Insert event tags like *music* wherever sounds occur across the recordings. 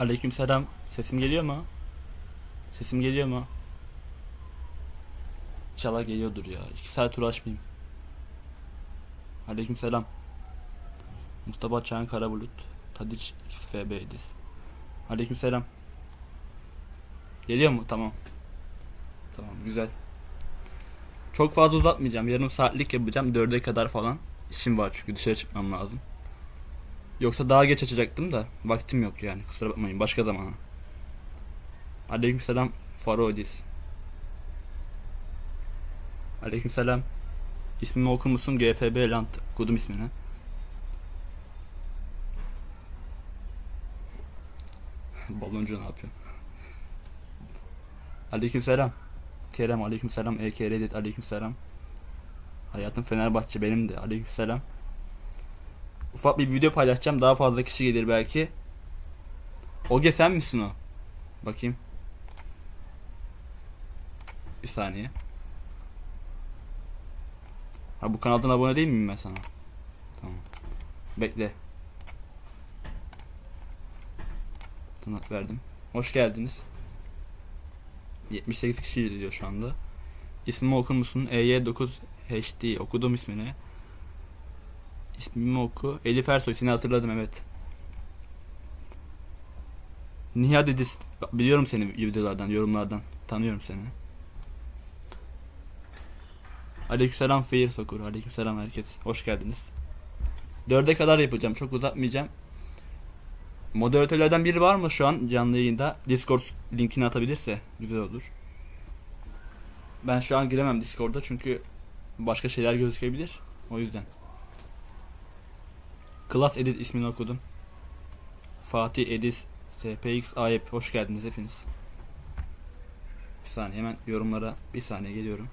Aleykümselam. Sesim geliyor mu? Sesim geliyor mu? İnşallah geliyordur ya. İki saat uğraşmayayım. Aleykümselam. Mustafa Çağan Karabulut. Tadiç XFB Edis. Aleykümselam. Geliyor mu? Tamam. Tamam güzel. Çok fazla uzatmayacağım. Yarım saatlik yapacağım. Dörde kadar falan. İşim var çünkü dışarı çıkmam lazım. Yoksa daha geç açacaktım da vaktim yok yani. Kusura bakmayın. Başka zamana. Aleykümselam Farodis. Aleykümselam. İsmimi okur musun? GFB Land. Okudum ismini. *laughs* Baloncu ne yapıyor? Aleykümselam. Kerem aleykümselam. EK Reddit aleykümselam. Hayatım Fenerbahçe benim de aleykümselam. Ufak bir video paylaşacağım. Daha fazla kişi gelir belki. Oge sen misin o? Bakayım. Bir saniye. Ha bu kanaldan abone değil miyim ben sana? Tamam. Bekle. Tırnak verdim. Hoş geldiniz. 78 kişi izliyor şu anda. İsmimi okur musun? EY9 HD. Okudum ismini. İsmimi oku. Elif Ersoy seni hatırladım evet. Nihat Edis. Biliyorum seni videolardan, yorumlardan. Tanıyorum seni. Aleykümselam Feyir Sokur. Aleykümselam herkes. Hoş geldiniz. Dörde kadar yapacağım. Çok uzatmayacağım. Moderatörlerden biri var mı şu an canlı yayında? Discord linkini atabilirse güzel olur. Ben şu an giremem Discord'da çünkü başka şeyler gözükebilir. O yüzden. Class Edit ismini okudum. Fatih Edis SPX Ayep hoş geldiniz hepiniz. Bir saniye hemen yorumlara bir saniye geliyorum.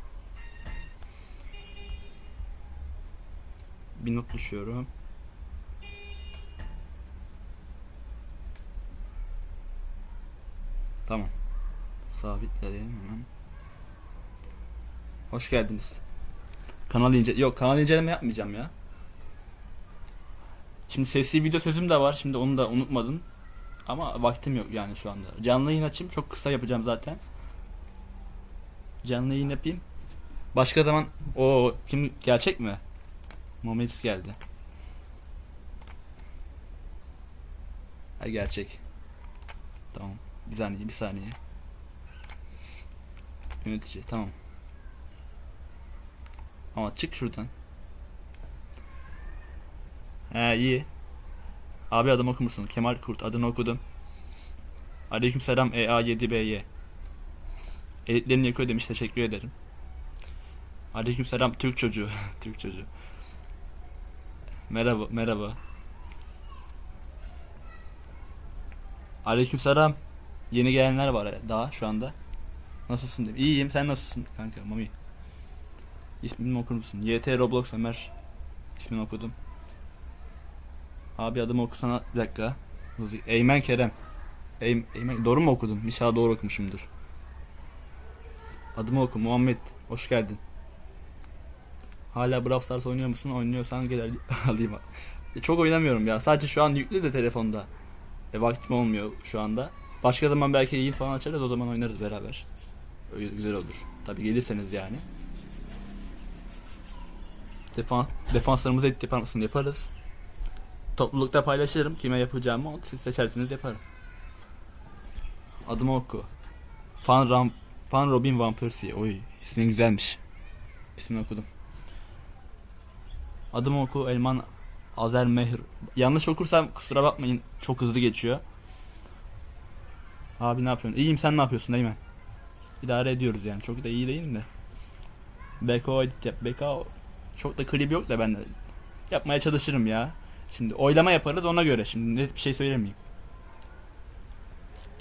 Bir not düşüyorum. Tamam. Sabitleyelim hemen. Hoş geldiniz. Kanal ince yok kanal inceleme yapmayacağım ya. Şimdi sesli video sözüm de var. Şimdi onu da unutmadın. Ama vaktim yok yani şu anda. Canlı yayın açayım. Çok kısa yapacağım zaten. Canlı yayın yapayım. Başka zaman o kim gerçek mi? Mometis geldi. Ha gerçek. Tamam. Bir saniye, bir saniye. Yönetici, tamam. Ama çık şuradan. He iyi. Abi adımı okumuşsun. Kemal Kurt adını okudum. Aleykümselam EA7BY. Editlerini yakıyor demiş teşekkür ederim. Aleykümselam Türk çocuğu. *laughs* Türk çocuğu. Merhaba merhaba. Aleykümselam. Yeni gelenler var daha şu anda. Nasılsın dedim. İyiyim sen nasılsın kanka mami. İsmini okur musun? YT Roblox Ömer. İsmini okudum. Abi adımı okusana bir dakika. Eymen Kerem. Ey, Eymen doğru mu okudum? İnşallah doğru okumuşumdur. Adımı oku Muhammed. Hoş geldin. Hala Brawl Stars oynuyor musun? Oynuyorsan gel al- *laughs* alayım. E, çok oynamıyorum ya. Sadece şu an yüklü de telefonda. E, vaktim olmuyor şu anda. Başka zaman belki yayın falan açarız o zaman oynarız beraber. Öyle güzel olur. Tabi gelirseniz yani. Defans, defanslarımızı mısın? Yaparız. Toplulukta paylaşırım. Kime yapacağımı o- siz seçerseniz yaparım. Adımı oku. Fan, Ram, Fan Robin Van Persie. Oy ismin güzelmiş. İsmini okudum. Adımı oku Elman Azer Mehr. Yanlış okursam kusura bakmayın. Çok hızlı geçiyor. Abi ne yapıyorsun? İyiyim sen ne yapıyorsun Eymen? İdare ediyoruz yani. Çok da iyi değilim de. Beko edit yap. Beko çok da klip yok da ben de yapmaya çalışırım ya. Şimdi oylama yaparız ona göre. Şimdi net bir şey söylemeyeyim.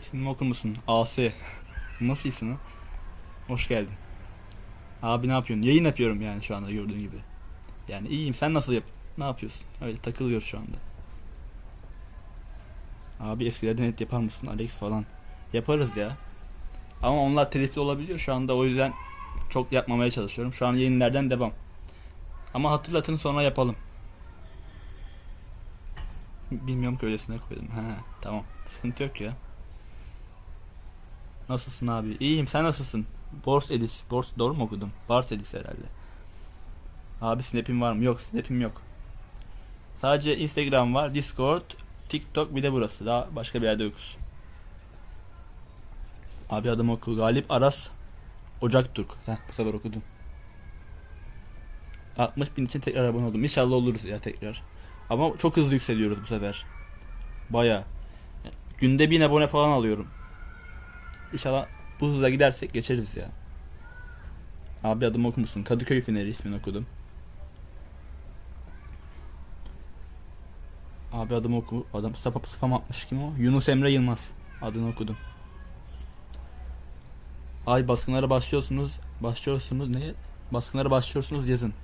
İsmimi okur musun? AS. Nasıl isim? Hoş geldin. Abi ne yapıyorsun? Yayın yapıyorum yani şu anda gördüğün gibi. Yani iyiyim. Sen nasıl yap? Ne yapıyorsun? Öyle takılıyor şu anda. Abi eskilerden net yapar mısın? Alex falan. Yaparız ya. Ama onlar telifli olabiliyor şu anda o yüzden çok yapmamaya çalışıyorum. Şu an yayınlardan devam. Ama hatırlatın sonra yapalım. Bilmiyorum ki öylesine koydum. He tamam. Sıkıntı yok ya. Nasılsın abi? İyiyim sen nasılsın? Bors Edis. Bors doğru mu okudum? Bars Edis herhalde. Abi snap'im var mı? Yok snap'im yok. Sadece Instagram var, Discord, TikTok bir de burası. Daha başka bir yerde yokuz. Abi adım oku. Galip Aras Ocak Türk. Heh, bu sefer okudum. 60 bin için tekrar abone oldum. İnşallah oluruz ya tekrar. Ama çok hızlı yükseliyoruz bu sefer. Baya. Günde 1000 abone falan alıyorum. İnşallah bu hızla gidersek geçeriz ya. Abi adım okumuşsun. Kadıköy Finali ismini okudum. Abi adım oku. Adam spam, spam atmış kim o? Yunus Emre Yılmaz. Adını okudum. Ay baskınlara başlıyorsunuz. Başlıyorsunuz ne? Baskınlara başlıyorsunuz yazın.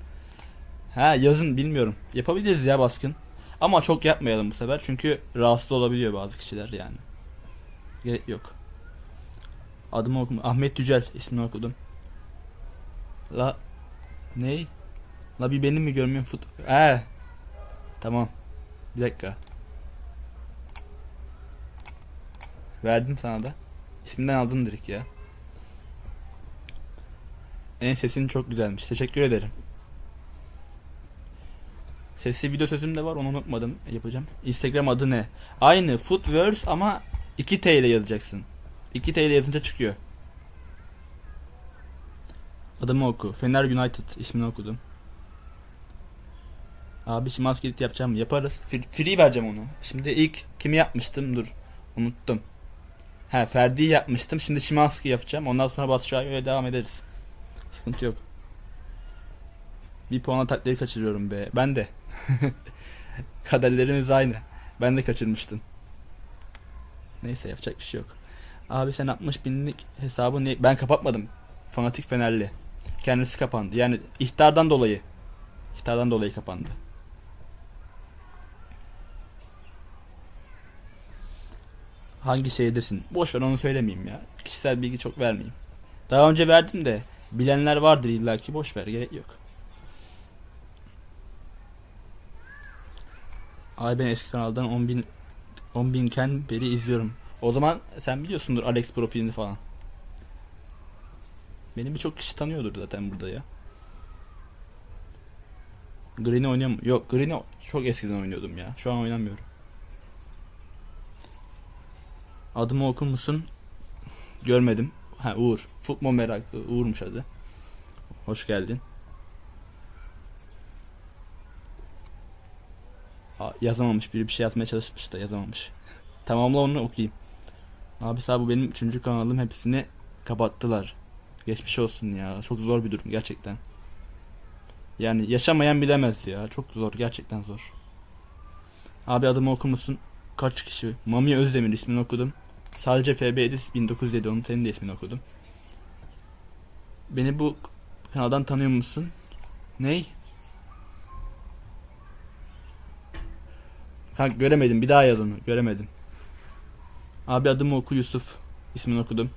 Ha yazın bilmiyorum. Yapabiliriz ya baskın. Ama çok yapmayalım bu sefer. Çünkü rahatsız olabiliyor bazı kişiler yani. Gerek yok. Adımı okum. Ahmet Yücel ismini okudum. La ney? La bir benim mi görmüyorum fut? Ee. Tamam. Bir dakika. Verdim sana da. İsminden aldın direkt ya. En sesin çok güzelmiş. Teşekkür ederim. Sesli video sözüm de var onu unutmadım yapacağım. Instagram adı ne? Aynı Footverse ama 2T ile yazacaksın. 2T ile yazınca çıkıyor. Adımı oku. Fener United ismini okudum. Abi şimdi maske edit yapacağım. Yaparız. Free, vereceğim onu. Şimdi ilk kimi yapmıştım? Dur. Unuttum. He Ferdi'yi yapmıştım. Şimdi Şimanski yapacağım. Ondan sonra Batu Şahin'e devam ederiz. Sıkıntı yok. Bir puan takleri kaçırıyorum be. Ben de. *laughs* Kaderlerimiz aynı. Ben de kaçırmıştım. Neyse yapacak bir şey yok. Abi sen 60 binlik hesabı ne? Ben kapatmadım. Fanatik Fenerli. Kendisi kapandı. Yani ihtardan dolayı. İhtardan dolayı kapandı. Hangi şehirdesin? Boş ver onu söylemeyeyim ya. Kişisel bilgi çok vermeyeyim. Daha önce verdim de bilenler vardır illaki boş ver gerek yok. Ay ben eski kanaldan 10 bin 10 binken beri izliyorum. O zaman sen biliyorsundur Alex profilini falan. Benim birçok kişi tanıyordur zaten burada ya. Green'i oynuyorum. Yok Green'i çok eskiden oynuyordum ya. Şu an oynamıyorum. Adımı okur musun? Görmedim. Ha Uğur. Futbol merakı. Uğur'muş adı. Hoş geldin. Yazamamış. Biri bir şey yazmaya çalışmış da yazamamış. Tamamla onu okuyayım. Abi sağ bu benim üçüncü kanalım. Hepsini kapattılar. Geçmiş olsun ya. Çok zor bir durum gerçekten. Yani yaşamayan bilemez ya. Çok zor. Gerçekten zor. Abi adımı okur musun? Kaç kişi? Mami Özdemir ismini okudum. Sadece FB Edis 1907 onun senin de ismini okudum. Beni bu kanaldan tanıyor musun? Ney? Kanka göremedim. Bir daha yaz onu. Göremedim. Abi adımı oku Yusuf. İsmini okudum.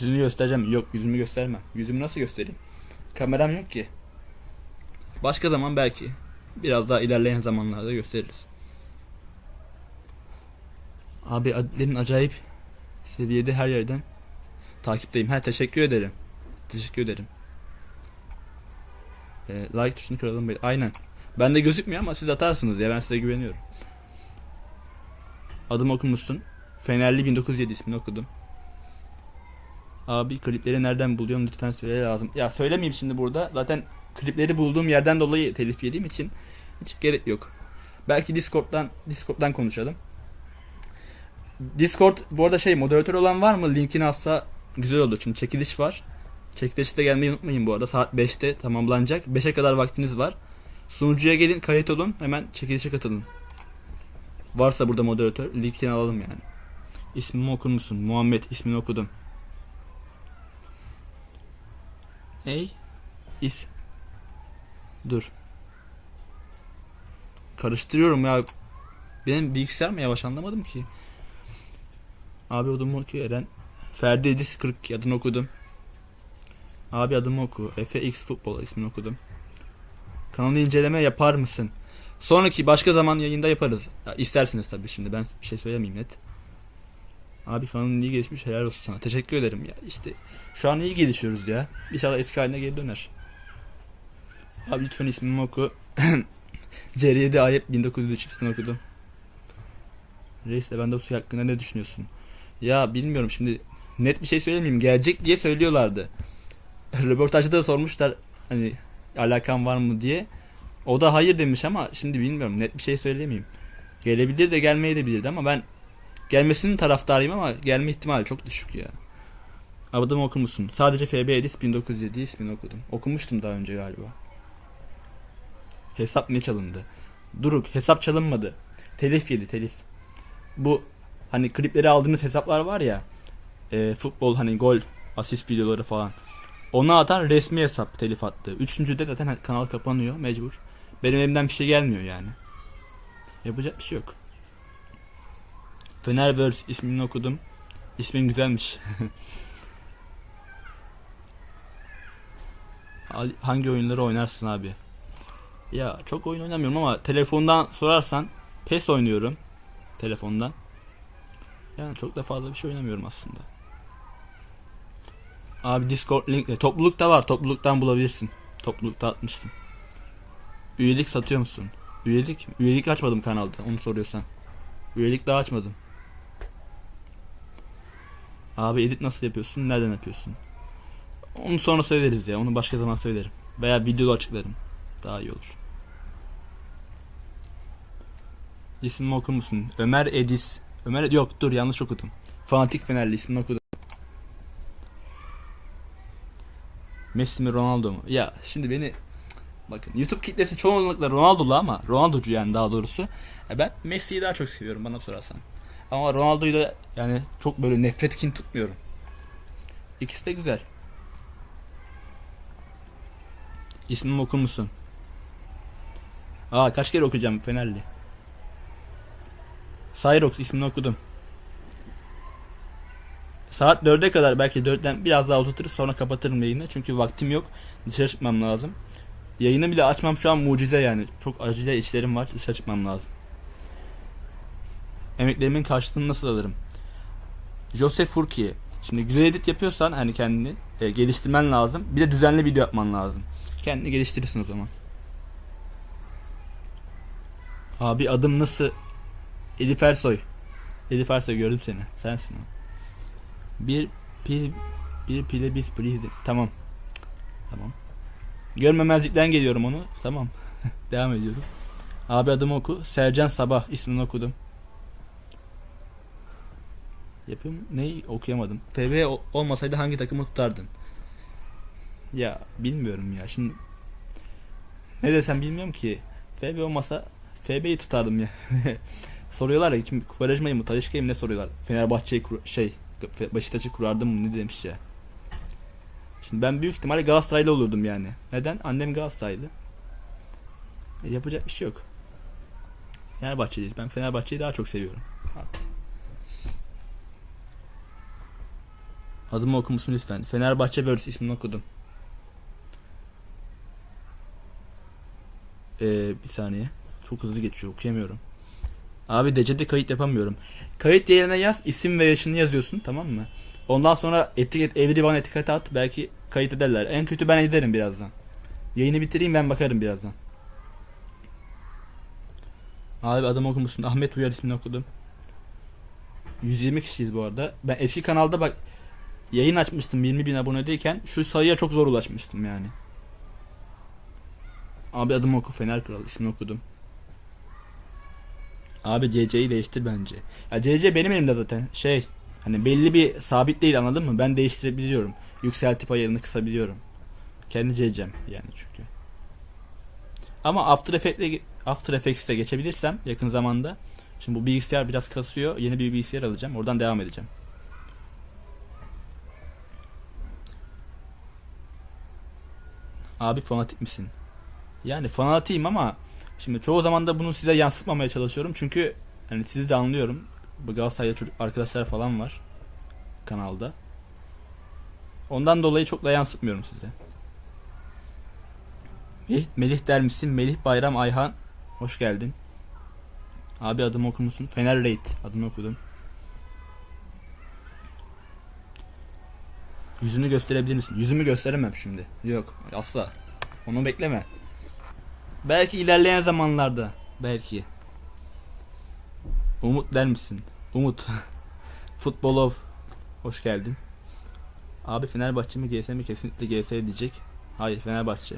Yüzünü göstereceğim. Yok yüzümü göstermem. Yüzümü nasıl göstereyim? Kameram yok ki. Başka zaman belki. Biraz daha ilerleyen zamanlarda gösteririz. Abi adlerin acayip seviyede her yerden takipteyim. Ha teşekkür ederim. Teşekkür ederim. Ee, like tuşunu kıralım. Aynen. Bende gözükmüyor ama siz atarsınız ya ben size güveniyorum. Adım okumuşsun. Fenerli 1907 ismini okudum. Abi klipleri nereden buluyorum lütfen söyle lazım. Ya söylemeyeyim şimdi burada. Zaten klipleri bulduğum yerden dolayı telif yediğim için hiç gerek yok. Belki Discord'dan Discord'dan konuşalım. Discord bu arada şey moderatör olan var mı? Linkini atsa güzel olur. Çünkü çekiliş var. Çekilişte gelmeyi unutmayın bu arada. Saat 5'te tamamlanacak. 5'e kadar vaktiniz var. Sunucuya gelin kayıt olun. Hemen çekilişe katılın. Varsa burada moderatör linkini alalım yani. İsmimi okur musun? Muhammed ismini okudum. Hey. İs. Dur. Karıştırıyorum ya. Benim bilgisayar mı yavaş anlamadım ki. Abi adımı oku Eren. Ferdi Edis 40 adını okudum. Abi adımı oku. Efe X Futbol ismini okudum. Kanalı inceleme yapar mısın? Sonraki başka zaman yayında yaparız. Ya, isterseniz tabii şimdi ben bir şey söylemeyeyim net. Abi kanalın iyi gelişmiş helal olsun sana. Teşekkür ederim ya. İşte şu an iyi gelişiyoruz ya. İnşallah eski haline geri döner. Abi lütfen ismimi oku. *coughs* CR7 Ayep 1903 ikisini okudum. Reis Lewandowski hakkında ne düşünüyorsun? Ya bilmiyorum şimdi net bir şey söylemeyeyim. Gelecek diye söylüyorlardı. Röportajda da sormuşlar hani alakan var mı diye. O da hayır demiş ama şimdi bilmiyorum net bir şey söyleyemeyeyim. Gelebilir de gelmeyebilirdi ama ben gelmesinin taraftarıyım ama gelme ihtimali çok düşük ya. Adımı okur musun? Sadece FB Edis 1907 ismini okudum. Okumuştum daha önce galiba. Hesap ne çalındı? Duruk hesap çalınmadı. Telif yedi telif. Bu hani klipleri aldığınız hesaplar var ya. E, futbol hani gol asist videoları falan. Ona atan resmi hesap telif attı. Üçüncüde zaten kanal kapanıyor mecbur. Benim elimden bir şey gelmiyor yani. Yapacak bir şey yok. Fenerverse ismini okudum. İsmin güzelmiş. *laughs* Hangi oyunları oynarsın abi? Ya çok oyun oynamıyorum ama telefondan sorarsan PES oynuyorum. Telefondan. Yani çok da fazla bir şey oynamıyorum aslında. Abi Discord link toplulukta var. Topluluktan bulabilirsin. Toplulukta atmıştım. Üyelik satıyor musun? Üyelik? Üyelik açmadım kanalda. Onu soruyorsan. Üyelik daha açmadım. Abi edit nasıl yapıyorsun? Nereden yapıyorsun? Onu sonra söyleriz ya. Onu başka zaman söylerim. Veya videoda açıklarım. Daha iyi olur. İsmimi okur musun? Ömer Edis. Ömer yok dur yanlış okudum. Fanatik Fenerli ismini okudum. Messi mi Ronaldo mu? Ya şimdi beni bakın YouTube kitlesi çoğunlukla Ronaldo'lu ama Ronaldo'cu yani daha doğrusu. Ya ben Messi'yi daha çok seviyorum bana sorarsan. Ama Ronaldo'yu da yani çok böyle nefret kin tutmuyorum. İkisi de güzel. İsmimi okur musun? Aa kaç kere okuyacağım Fenerli. Cyrox ismini okudum. Saat 4'e kadar belki 4'ten biraz daha uzatırız sonra kapatırım yayını. Çünkü vaktim yok. Dışarı çıkmam lazım. Yayını bile açmam şu an mucize yani. Çok acile işlerim var. Dışarı çıkmam lazım. Emeklerimin karşılığını nasıl alırım? Joseph Furkiye. Şimdi güzel edit yapıyorsan hani kendini e, geliştirmen lazım. Bir de düzenli video yapman lazım. Kendini geliştirirsin o zaman. Abi adım nasıl? Elif Ersoy. Elif Ersoy gördüm seni. Sensin o. Bir pil bir pile biz please. Tamam. Tamam. Görmemezlikten geliyorum onu. Tamam. *laughs* Devam ediyorum. Abi adımı oku. Sercan Sabah ismini okudum. Yapayım neyi okuyamadım. O- olmasaydı hangi takımı tutardın? Ya bilmiyorum ya. Şimdi ne desem bilmiyorum ki. FB olmasa FB'yi tutardım ya. *laughs* Soruyorlar ya kim Quaresma'yı mı Talişka'yı mı ne soruyorlar. Fenerbahçe'yi şey Beşiktaş'ı kurardım mı ne demiş ya. Şimdi ben büyük ihtimalle Galatasaraylı olurdum yani. Neden? Annem Galatasaraylı. E, yapacak bir şey yok. Fenerbahçeliyiz. Ben Fenerbahçe'yi daha çok seviyorum. Adımı okur musun lütfen? Fenerbahçe vs ismini okudum. Ee, bir saniye. Çok hızlı geçiyor okuyamıyorum. Abi derecede kayıt yapamıyorum. Kayıt yerine yaz isim ve yaşını yazıyorsun tamam mı? Ondan sonra etiket evri bana etiket at belki kayıt ederler. En kötü ben ederim birazdan. Yayını bitireyim ben bakarım birazdan. Abi adam okumuşsun. Ahmet Uyar ismini okudum. 120 kişiyiz bu arada. Ben eski kanalda bak yayın açmıştım 20 bin abonedeyken şu sayıya çok zor ulaşmıştım yani. Abi adım oku Fener Kral ismini okudum. Abi CC'yi değiştir bence. Ya CC benim elimde zaten. Şey hani belli bir sabit değil anladın mı? Ben değiştirebiliyorum. Yükseltip ayarını kısabiliyorum. Kendi CC'm yani çünkü. Ama After Effects'e After Effects'e geçebilirsem yakın zamanda. Şimdi bu bilgisayar biraz kasıyor. Yeni bir bilgisayar alacağım. Oradan devam edeceğim. Abi fanatik misin? Yani fanatiyim ama şimdi çoğu zaman da bunu size yansıtmamaya çalışıyorum. Çünkü hani sizi de anlıyorum. Bu Galatasaraylı çocuk arkadaşlar falan var kanalda. Ondan dolayı çok da yansıtmıyorum size. Melih, Melih der misin? Melih Bayram Ayhan Hoş geldin. Abi adımı okur musun? Fener Raid. Adımı okudum. Yüzünü gösterebilir misin? Yüzümü gösteremem şimdi. Yok asla. Onu bekleme. Belki ilerleyen zamanlarda. Belki. Umut der misin? Umut. *laughs* Futbol of. Hoş geldin. Abi Fenerbahçe mi GS mi? Kesinlikle GS diyecek. Hayır Fenerbahçe.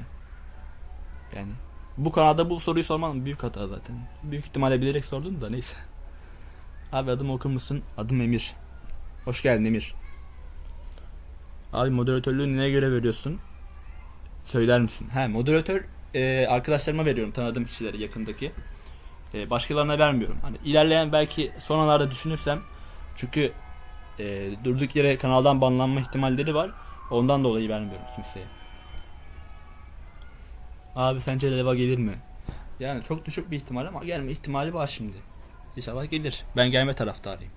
Yani bu kanalda bu soruyu sorman büyük hata zaten. Büyük ihtimalle bilerek sordun da neyse. *laughs* Abi adımı okur musun? Adım Emir. Hoş geldin Emir. Abi moderatörlüğü neye göre veriyorsun? Söyler misin? He moderatör e, arkadaşlarıma veriyorum tanıdığım kişilere yakındaki. E, başkalarına vermiyorum. Hani ilerleyen belki sonralarda düşünürsem çünkü e, durduk yere kanaldan banlanma ihtimalleri var. Ondan dolayı vermiyorum kimseye. Abi sence Leva gelir mi? Yani çok düşük bir ihtimal ama gelme ihtimali var şimdi. İnşallah gelir. Ben gelme taraftarıyım.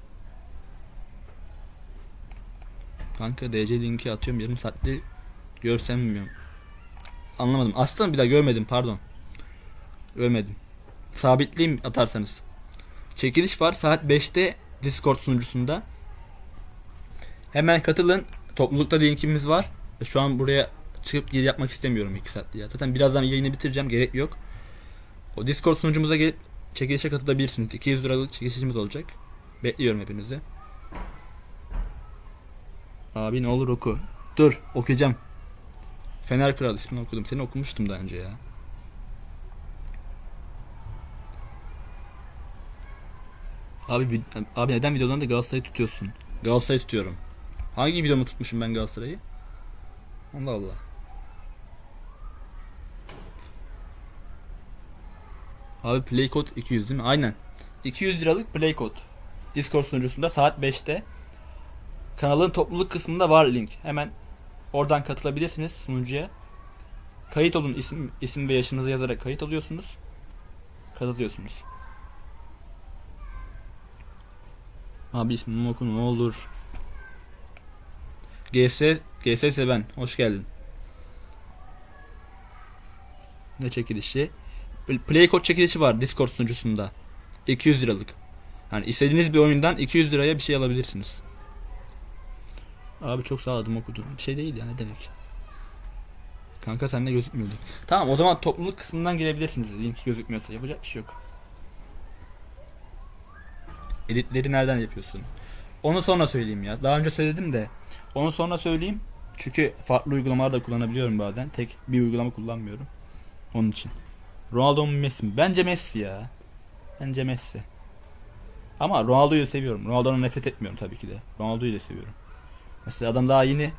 Kanka DC linki atıyorum yarım saatte görsem bilmiyorum. Anlamadım. Aslında bir daha görmedim pardon. Görmedim. Sabitleyeyim atarsanız. Çekiliş var saat 5'te Discord sunucusunda. Hemen katılın. Toplulukta linkimiz var. Ve Şu an buraya çıkıp geri yapmak istemiyorum 2 saat ya. Zaten birazdan yayını bitireceğim. Gerek yok. O Discord sunucumuza gelip çekilişe katılabilirsiniz. 200 liralık çekilişimiz olacak. Bekliyorum hepinizi. Abi ne olur oku. Dur okuyacağım. Fener Kral ismini okudum. Seni okumuştum daha önce ya. Abi abi neden videolarında Galatasaray'ı tutuyorsun? Galatasaray'ı tutuyorum. Hangi videomu tutmuşum ben Galatasaray'ı? Allah Allah. Abi play code 200 değil mi? Aynen. 200 liralık play code. Discord sunucusunda saat 5'te. Kanalın topluluk kısmında var link. Hemen oradan katılabilirsiniz sunucuya. Kayıt olun isim isim ve yaşınızı yazarak kayıt oluyorsunuz. Katılıyorsunuz. Abi ismimi oku ne olur. GS GS Seven hoş geldin. Ne çekilişi? Play code çekilişi var Discord sunucusunda. 200 liralık. Yani istediğiniz bir oyundan 200 liraya bir şey alabilirsiniz. Abi çok sağ adım okudun. Bir şey değil ya ne demek. Kanka sende gözükmüyordu. Tamam o zaman topluluk kısmından girebilirsiniz. Link gözükmüyorsa yapacak bir şey yok. Editleri nereden yapıyorsun? Onu sonra söyleyeyim ya. Daha önce söyledim de. Onu sonra söyleyeyim. Çünkü farklı uygulamalar da kullanabiliyorum bazen. Tek bir uygulama kullanmıyorum. Onun için. Ronaldo mu Messi mi? Bence Messi ya. Bence Messi. Ama Ronaldo'yu seviyorum. Ronaldo'dan nefret etmiyorum tabii ki de. Ronaldo'yu da seviyorum. Mesela adam daha yeni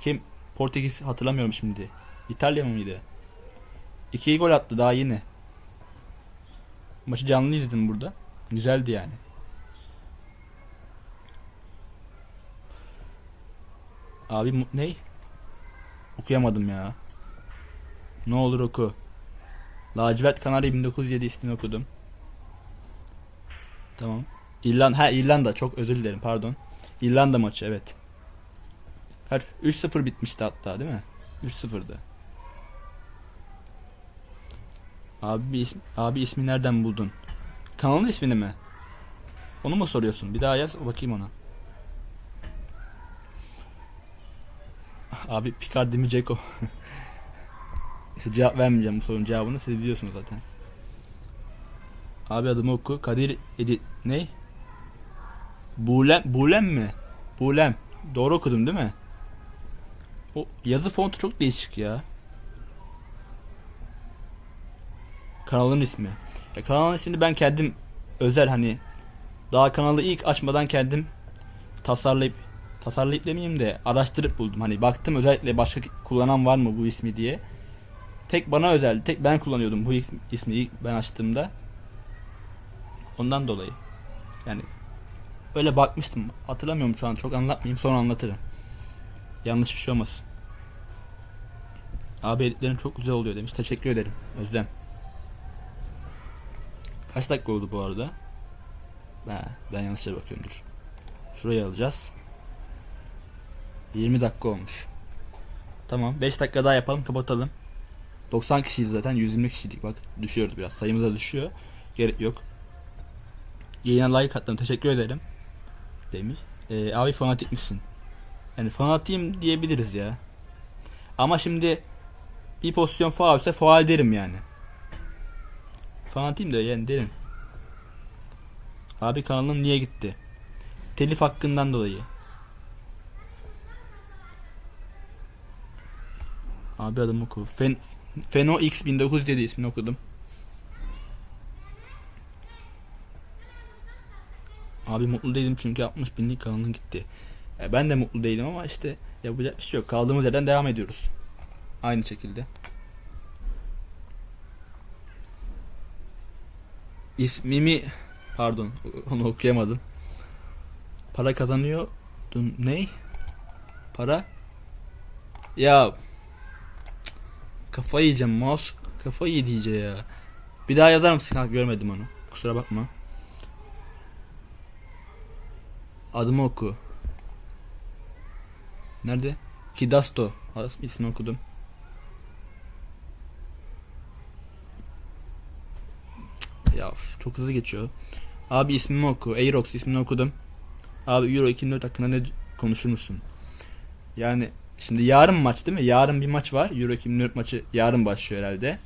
kim Portekiz hatırlamıyorum şimdi. İtalya mıydı? İki gol attı daha yeni. Maçı canlı izledim burada. Güzeldi yani. Abi ney? Okuyamadım ya. Ne olur oku. Lacivert Kanarya 1907 ismini okudum. Tamam. İrlanda, ha İrlanda çok özür dilerim pardon. İrlanda maçı evet. Her 3-0 bitmişti hatta değil mi? 3-0'dı. Abi ismi, abi ismi nereden buldun? Kanalın ismini mi? Onu mu soruyorsun? Bir daha yaz bakayım ona. Abi Picardi mi Ceko? *laughs* İşte cevap vermeyeceğim bu sorunun cevabını siz biliyorsunuz zaten. Abi adımı oku. Kadir Edi... Ne? Bulem, Bulem mi? Bulem. Doğru okudum değil mi? O yazı fontu çok değişik ya. Kanalın ismi. Ya kanalın ismini ben kendim özel hani daha kanalı ilk açmadan kendim tasarlayıp tasarlayıp demeyeyim de araştırıp buldum. Hani baktım özellikle başka kullanan var mı bu ismi diye. Tek bana özel, tek ben kullanıyordum bu ismi ilk ben açtığımda. Ondan dolayı. Yani öyle bakmıştım. Hatırlamıyorum şu an çok anlatmayayım sonra anlatırım. Yanlış bir şey olmasın. Abi editlerin çok güzel oluyor demiş. Teşekkür ederim. Özlem. Kaç dakika oldu bu arada? Ben, ben yanlış yere bakıyorum dur. Şurayı alacağız. 20 dakika olmuş. Tamam 5 dakika daha yapalım kapatalım. 90 kişiyiz zaten 120 kişiydik bak düşüyordu biraz sayımız düşüyor. Gerek yok. Yayına like attım teşekkür ederim. Demiş. Ee, abi fanatik misin? Yani fanatiyim diyebiliriz ya. Ama şimdi bir pozisyon faul ise faul derim yani. Fanatiyim de yani derim. Abi kanalın niye gitti? Telif hakkından dolayı. Abi adımı oku. Fen Feno X 1907 ismini okudum. Abi mutlu değilim çünkü 60 binlik kanalın gitti. Ya ben de mutlu değilim ama işte yapacak bir şey yok. Kaldığımız yerden devam ediyoruz. Aynı şekilde. İsmimi pardon onu okuyamadım. Para kazanıyor. Dun ne? Para? Ya kafayı yiyeceğim mouse kafayı yedi ya. Bir daha yazar mısın? Ha, görmedim onu. Kusura bakma. Adımı oku. Nerede? Kidasto. İsmini okudum. Ya çok hızlı geçiyor. Abi ismimi oku. Aerox ismini okudum. Abi Euro 2004 hakkında ne konuşur musun? Yani şimdi yarın maç değil mi? Yarın bir maç var. Euro 2004 maçı yarın başlıyor herhalde.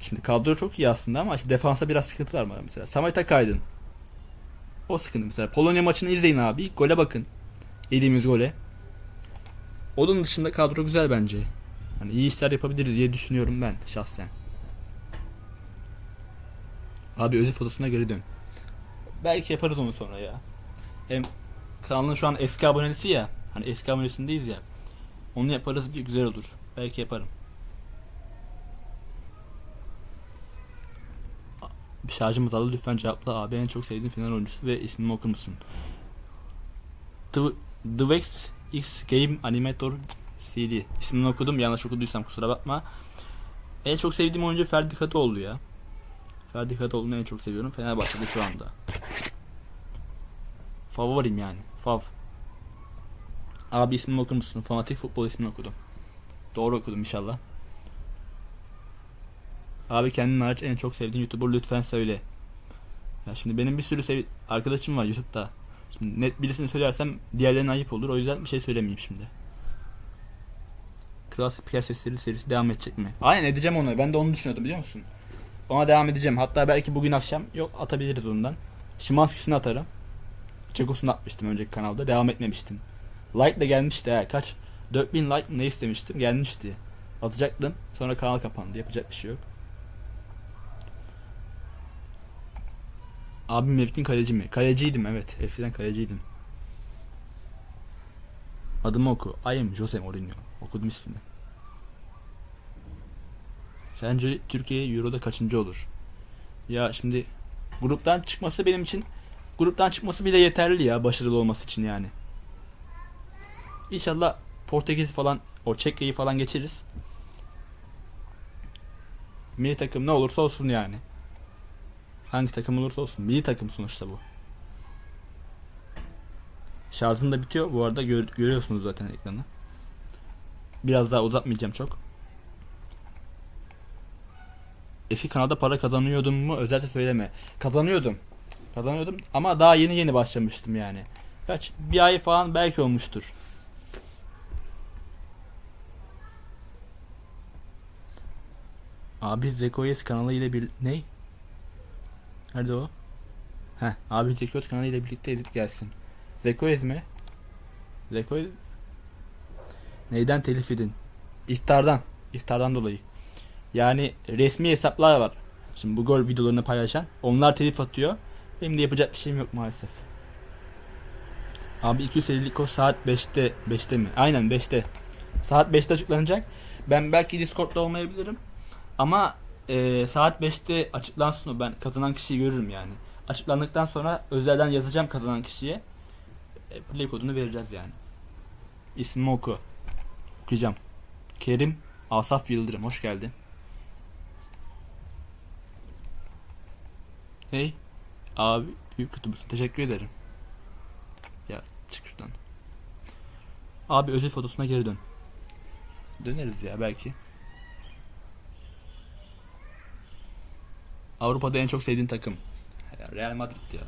Şimdi kadro çok iyi aslında ama işte defansa biraz sıkıntılar var mesela. Samet Akaydın. O sıkıntı mesela. Polonya maçını izleyin abi. Gole bakın. Yediğimiz gole. Onun dışında kadro güzel bence. Hani iyi işler yapabiliriz diye düşünüyorum ben şahsen. Abi ödül fotosuna geri dön. Belki yaparız onu sonra ya. Hem kanalın şu an eski abonesi ya. Hani eski abonesindeyiz ya. Onu yaparız diye güzel olur. Belki yaparım. Bir şarjım azaldı lütfen cevapla abi en çok sevdiğin final oyuncusu ve ismini okur musun? The, The Vex X Game Animator CD ismini okudum yanlış okuduysam kusura bakma. En çok sevdiğim oyuncu Ferdi Kadıoğlu ya. Ferdi Kadıoğlu'nu en çok seviyorum. Fenerbahçe'de şu anda. Favorim yani. Fav. Abi ismini okur musun? Fanatik futbol ismini okudum. Doğru okudum inşallah. Abi kendin hariç en çok sevdiğin YouTuber lütfen söyle. Ya şimdi benim bir sürü sev arkadaşım var YouTube'da. Şimdi net birisini söylersem diğerlerine ayıp olur. O yüzden bir şey söylemeyeyim şimdi. Klasik Piyas Sesleri serisi devam edecek mi? Aynen edeceğim onu. Ben de onu düşünüyordum biliyor musun? Ona devam edeceğim. Hatta belki bugün akşam yok atabiliriz ondan. Şimanski'sini atarım. Çekos'unu atmıştım önceki kanalda. Devam etmemiştim. Like de gelmişti ha. Kaç? 4000 like ne istemiştim? Gelmişti. Atacaktım. Sonra kanal kapandı. Yapacak bir şey yok. Abim Mevkin kaleci mi? Kaleciydim evet. Eskiden kaleciydim. Adımı oku. I am Jose Mourinho. Okudum ismini. Sence Türkiye Euro'da kaçıncı olur? Ya şimdi gruptan çıkması benim için gruptan çıkması bile yeterli ya başarılı olması için yani. İnşallah Portekiz falan o Çekya'yı falan geçeriz. Milli takım ne olursa olsun yani. Hangi takım olursa olsun. Milli takım sonuçta bu. Şarjım da bitiyor. Bu arada gör- görüyorsunuz zaten ekranı. Biraz daha uzatmayacağım çok. Eski kanalda para kazanıyordum mu özelse söyleme. Kazanıyordum. Kazanıyordum ama daha yeni yeni başlamıştım yani. Kaç? Bir ay falan belki olmuştur. Abi Zekoyes kanalı ile bir... Ne? Nerede o? Heh, abi Zekoyes kanalı ile birlikte edit gelsin. Zekoyes mi? Zekoyes... Neyden telif edin? İhtardan. İhtardan dolayı. Yani resmi hesaplar var. Şimdi bu gol videolarını paylaşan. Onlar telif atıyor. Benim de yapacak bir şeyim yok maalesef. Abi 250 kod saat 5'te 5'te mi? Aynen 5'te. Saat 5'te açıklanacak. Ben belki Discord'da olmayabilirim. Ama e, saat 5'te açıklansın o. Ben kazanan kişiyi görürüm yani. Açıklandıktan sonra özelden yazacağım kazanan kişiye. E, play kodunu vereceğiz yani. İsmimi oku. Okuyacağım. Kerim Asaf Yıldırım. Hoş geldin. Hey. Abi büyük kutumuzsun. Teşekkür ederim. Ya çık şuradan. Abi özel fotosuna geri dön. Döneriz ya belki. Avrupa'da en çok sevdiğin takım. Real Madrid ya.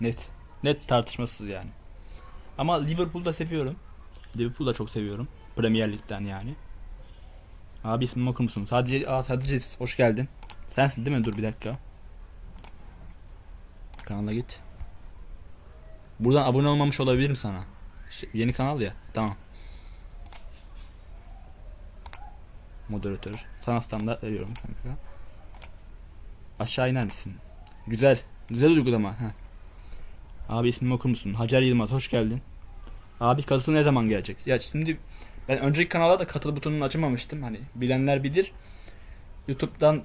Net. Net tartışmasız yani. Ama Liverpool'da seviyorum. Liverpool'da çok seviyorum. Premier Lig'den yani. Abi ismini okur musun? Sadece, aa, sadece hoş geldin. Sensin değil mi? Dur bir dakika. Kanala git. Buradan abone olmamış olabilirim sana. Şey, yeni kanal ya. Tamam. Moderatör. Sana standart veriyorum kanka. Aşağı iner misin? Güzel. Güzel uygulama. Heh. Abi ismimi okur musun? Hacer Yılmaz hoş geldin. Abi katıl ne zaman gelecek? Ya şimdi ben önceki kanalda da katıl butonunu açamamıştım. Hani bilenler bilir. YouTube'dan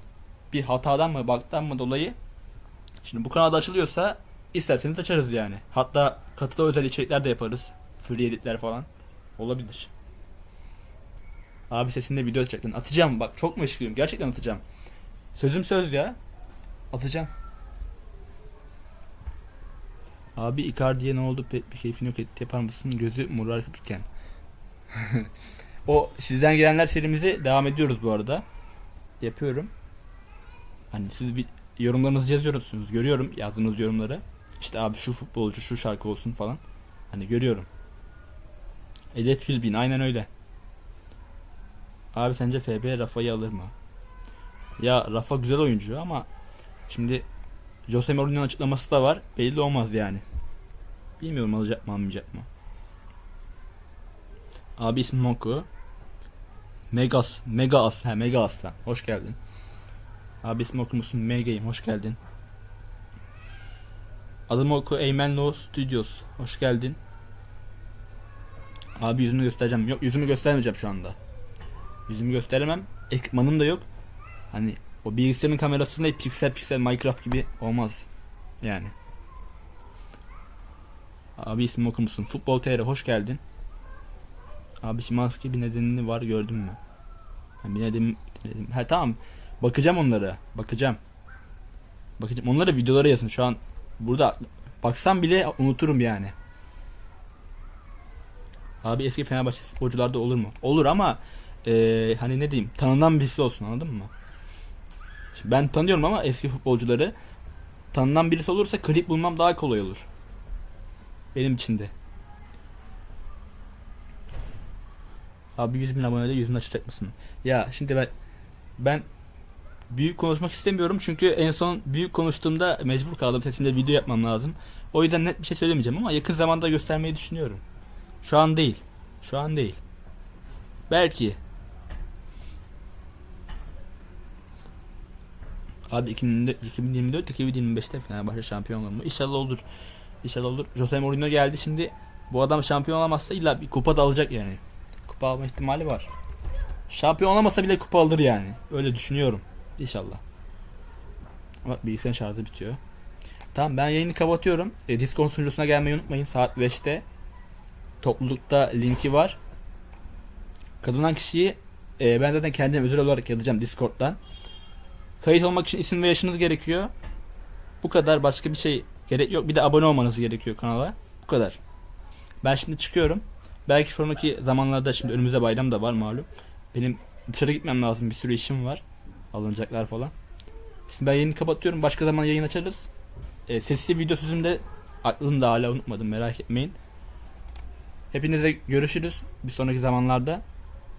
bir hatadan mı baktan mı dolayı Şimdi bu kanalda açılıyorsa isterseniz açarız yani. Hatta katıda özel içerikler de yaparız. Free editler falan. Olabilir. Abi sesinde video çektin. Atacağım bak çok meşgulüm. Gerçekten atacağım. Sözüm söz ya. Atacağım. Abi Icardi'ye ne oldu? Bir keyfini yok etti. Yapar mısın? Gözü morarırken. *laughs* o sizden gelenler serimizi devam ediyoruz bu arada. Yapıyorum. Hani siz bir yorumlarınızı yazıyorsunuz. Görüyorum yazdığınız yorumları. İşte abi şu futbolcu şu şarkı olsun falan. Hani görüyorum. Hedef 100 bin aynen öyle. Abi sence FB Rafa'yı alır mı? Ya Rafa güzel oyuncu ama şimdi Jose Mourinho'nun açıklaması da var. Belli olmaz yani. Bilmiyorum alacak mı almayacak mı. Abi ismim Moku. Megas, Mega As, ha Mega Aslan. Hoş geldin. Abi ismi okur musun? Mega'yim. Hoş geldin. Adımı oku Eymen Law Studios. Hoş geldin. Abi yüzümü göstereceğim. Yok yüzümü göstermeyeceğim şu anda. Yüzümü gösteremem. Ekipmanım da yok. Hani o bilgisayarın kamerasında piksel piksel Minecraft gibi olmaz. Yani. Abi ismi okur musun? Futbol TR hoş geldin. Abi maske bir nedenini var gördün mü? Ha, bir nedeni, dedim. Ha tamam. Bakacağım onlara. Bakacağım. Bakacağım. Onlara videolara yazın. Şu an burada baksam bile unuturum yani. Abi eski Fenerbahçe futbolcularda olur mu? Olur ama eee, hani ne diyeyim tanınan birisi olsun anladın mı? Ben tanıyorum ama eski futbolcuları tanınan birisi olursa klip bulmam daha kolay olur. Benim için de. Abi 100 bin abonede yüzünü açacak mısın? Ya şimdi ben ben büyük konuşmak istemiyorum çünkü en son büyük konuştuğumda mecbur kaldım sesimde video yapmam lazım. O yüzden net bir şey söylemeyeceğim ama yakın zamanda göstermeyi düşünüyorum. Şu an değil. Şu an değil. Belki. Abi 2024 2025'te Fenerbahçe şampiyon olur mu? İnşallah olur. İnşallah olur. Jose Mourinho geldi şimdi. Bu adam şampiyon olamazsa illa bir kupa da alacak yani. Kupa alma ihtimali var. Şampiyon olamasa bile kupa alır yani. Öyle düşünüyorum. İnşallah. Ama bilgisayarın şarjı bitiyor. Tamam ben yayını kapatıyorum. E, Discord sunucusuna gelmeyi unutmayın saat 5'te. Toplulukta linki var. Kazanan kişiyi e, ben zaten kendim özel olarak yazacağım Discord'dan. Kayıt olmak için isim ve yaşınız gerekiyor. Bu kadar başka bir şey gerek yok. Bir de abone olmanız gerekiyor kanala. Bu kadar. Ben şimdi çıkıyorum. Belki sonraki zamanlarda şimdi önümüzde bayram da var malum. Benim dışarı gitmem lazım. Bir sürü işim var. Alınacaklar falan. Şimdi ben yayını kapatıyorum. Başka zaman yayın açarız. E, sesli video sözümde aklımda hala unutmadım merak etmeyin. Hepinize görüşürüz bir sonraki zamanlarda.